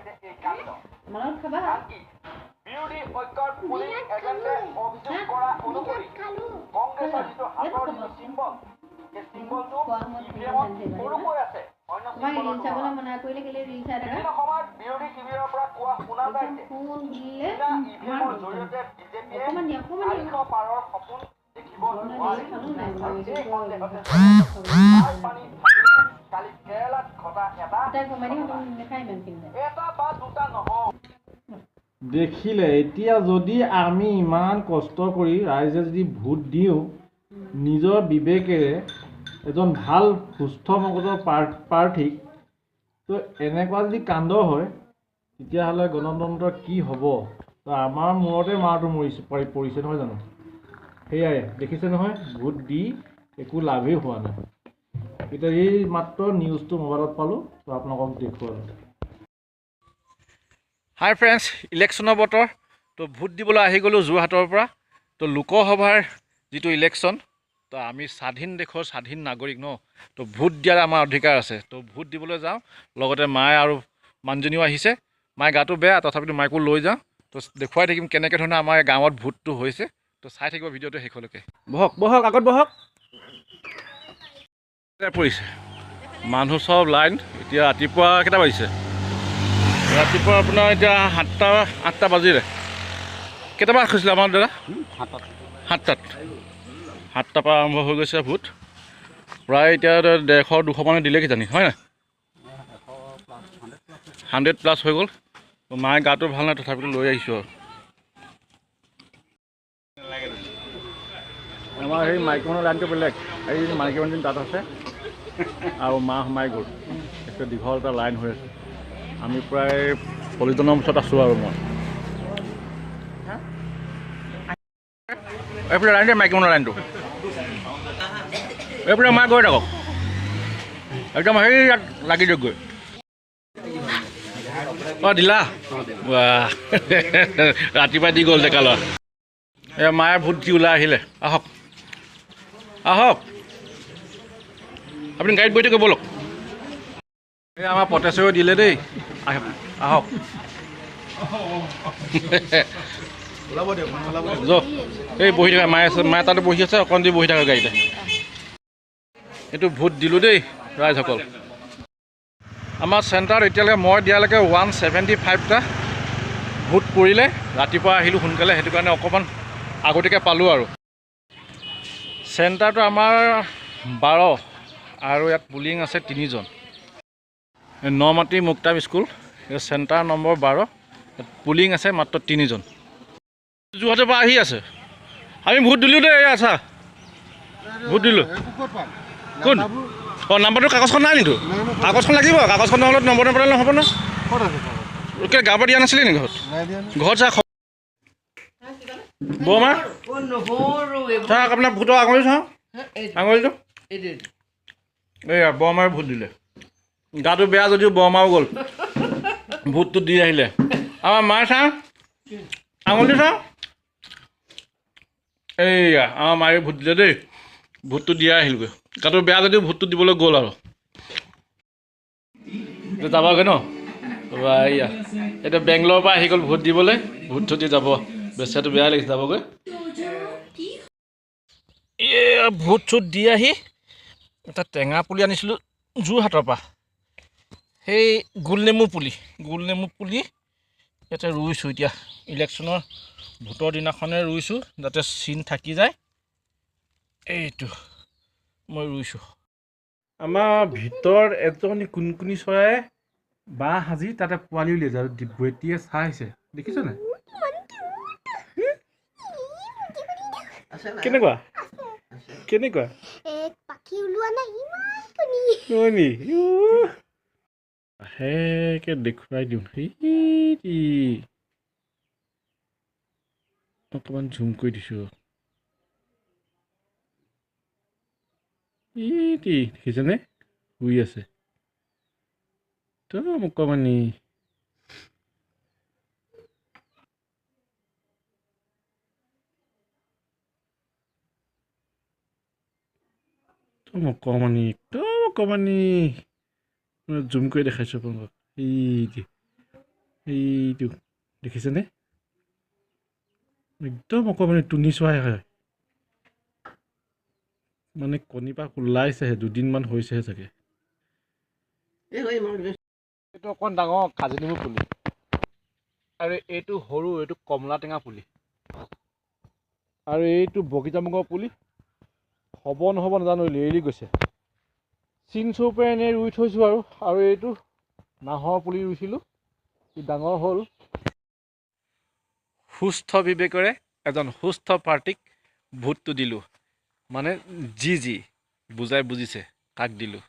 লগত খাবা বিৰোধী ঐক্যৰ পুলিং এজেণ্টে অভিযোগ কৰা অনুসৰি কংগ্ৰেছৰ যিটো হাতৰ যিটো চিম্বল সেই চিম্বলটো ইভিএমত সৰুকৈ আছে বিজেপিয়ে পাৰৰ সপোন দেখিব নোৱাৰে সাৰ দেখিলে এতিয়া যদি আমি ইমান কষ্ট কৰি ৰাইজে যদি ভোট দিওঁ নিজৰ বিবেকেৰে এজন ভাল সুস্থ মগজৰ প্ৰাৰ প্ৰাৰ্থীক তো এনেকুৱা যদি কাণ্ড হয় তেতিয়াহ'লে গণতন্ত্ৰ কি হ'ব? তো আমাৰ মূৰতে মাৰটো মৰিছে পৰি পৰিছে নহয় জানো? সেয়াই দেখিছে নহয়? ভোট দি একো লাভেই হোৱা নাই। এতিয়া এই মাত্ৰ নিউজটো মোবাইলত পালোঁ তো আপোনালোকক দেখুৱালোঁ। হাই ফ্ৰেণ্ডছ ইলেকশ্যনৰ বতৰ তো ভোট দিবলৈ আহি গ'লোঁ যোৰহাটৰ পৰা। তো লোকসভাৰ যিটো ইলেকশ্যন তো আমি স্বাধীন দেশৰ স্বাধীন নাগৰিক ন তো ভোট দিয়াৰ আমাৰ অধিকাৰ আছে। তো ভোট দিবলৈ যাওঁ লগতে মায়ে আৰু মানুহজনীও আহিছে। মায়ে গাটো বেয়া তথাপিতো মাইকো লৈ যাওঁ। তো দেখুৱাই থাকিম কেনেকৈ ধৰণে আমাৰ গাঁৱত ভোটটো হৈছে। তো চাই থাকিব ভিডিঅ'টো শেষলৈকে। বহক বহক আগত বহক। পৰিছে? মানুহ চব লাইন, এতিয়া ৰাতিপুৱা কেইটা বাজিছে? ৰাতিপুৱা আপোনাৰ এতিয়া সাতটা, আঠটা বাজিলে। কেইটামান খুজিছিলে আমাৰ দাদা? সাতটাত। সাতটাৰ পৰা আৰম্ভ হৈ গৈছে ভোট। প্ৰায় এতিয়া ডেৰশ, দুশ মানে দিলে কিজানি, হয় নাই? হাণ্ড্ৰেড প্লাছ হৈ গ'ল। মায়ে গাটো ভালো নাই, তথাপিতো লৈ আহিছোঁ আৰু। আমাৰ সেই মাইকী মানুহৰ লাইনটো বেলেগ। এই মাইকী মানুহজনী তাত আছে। আৰু মা সোমাই গ'ল। এতিয়া দীঘল এটা লাইন হৈ আছে। আমি প্ৰায় পলিজনৰ ওচৰত আছোঁ আৰু মই। এইফালে লাইন মাইকী মানুহৰ লাইনটো। এইফালে মায়ে গৈ থাকক। একদম সেই ইয়াত লাগি দিয়কগৈ। অঁ দিলা বাহ। ৰাতিপুৱা দি গ'ল ডেকা ল'ৰা। এই মায়ে ভোট দি ওলাই আহিলে। আহক। আহক। আপুনি গাড়ীত বহি থাকে ব'লক। এই আমাৰ পটেশ্বৰেও দিলে দেই। আহক। এই বহি থকা মায়ে আছে মায়ে তাতে বহি আছে অকণ দি বহি থকা গাড়ীতে। এইটো ভোট দিলোঁ দেই ৰাইজসকল। আমাৰ চেণ্টাৰত এতিয়ালৈকে মই দিয়ালৈকে ওৱান ছেভেণ্টি ফাইভটা ভোট পৰিলে ৰাতিপুৱা আহিলোঁ সোনকালে সেইটো কাৰণে অকণমান আগতীয়াকৈ পালোঁ আৰু। চেণ্টাৰটো আমাৰ বাৰ আৰু ইয়াত পুলিং আছে তিনিজন। নমাটি মুক্তাম স্কুল চেণ্টাৰ নম্বৰ বাৰ। ইয়াত পুলিং আছে মাত্ৰ তিনিজন। যোৰহাটৰ পৰা আহি আছে। আমি ভোট দিলোঁ দেই এয়া চা ভোট দিলোঁ। কোন? অঁ নাম্বাৰটো কাগজখন নাই নেকি? কাগজখন লাগিব। কাগজখন নহ'লে নম্বৰ নাম্বাৰ নহ'ব ন? কেলৈ গাঁৱৰ পৰা দিয়া নাছিলে নেকি ঘৰত? ঘৰত চা বৰমা চাওক আপোনাৰ ভোটৰ আঙুলি চাওঁ। আঙুলিটো। এইয়া বৰমাই ভোট দিলে। গাটো বেয়া যদিও বৰমাও গ'ল। ভোটটো দি আহিলে। আমাৰ মাৰ চাওঁ আঙুলিটো চাওঁ এইয়া আমাৰ মায়ে ভোট দিলে দেই। ভোটটো দিয়া আহিলগৈ। গাটো বেয়া যদিও ভোটটো দিবলৈ গ'ল আৰু। যাবাগৈ ন? বা এইয়া এতিয়া বেংগলোৰৰ পৰা আহি গ'ল ভোট দিবলৈ। ভোট চোট দি যাব। বেচাটো বেয়া লাগিছে, যাবগৈ। ভোট চোট দি আহি এটা টেঙা পুলি আনিছিলোঁ যোৰহাটৰ পৰা সেই গোলনেমু পুলি গোলনেমু পুলি ইয়াতে ৰুইছোঁ এতিয়া ইলেকশ্যনৰ ভোটৰ দিনাখনে ৰুইছোঁ যাতে চিন থাকি যায় এইটো মই ৰুইছোঁ আমাৰ ভিতৰত এজনী কুণকুণী চৰাই বাঁহ সাজি তাতে পোৱালি উলিয়াইছে আৰু বেটিয়ে চাইছে দেখিছ নাই কেনেকুৱা কেনেকুৱা ওলোৱা নাই লাহেকে দেখুৱাই দিওঁ অকণমান ঝুম কৰি দিছোঁ দেখিছেনে শুই আছে একদম অকণমানি অকণমানি একদম অকণমানি জুম কৰি দেখাইছোঁ আপোনালোকক এই এইটো দেখিছেনে একদম অকণমানি টুনি চৰাই হয় মানে কণী পাক ওলাইছেহে দুদিনমান হৈছেহে চাগে এইটো অকণ ডাঙৰ কাজি নেমু পুলি। আৰু এইটো সৰু এইটো কমলা টেঙা পুলি। আৰু এইটো বগীজামুকৰ পুলি। হ'ব নহ'ব নাজানো লেৰেলি গৈছে। চিন চৌপে এনেই ৰুই থৈছোঁ আৰু আৰু এইটো নাহৰ পুলি ৰুইছিলোঁ ই ডাঙৰ হ'ল। সুস্থ বিবেকেৰে এজন সুস্থ পাৰ্টীক ভোটটো দিলোঁ। মানে যি যি বুজাই বুজিছে তাক দিলোঁ।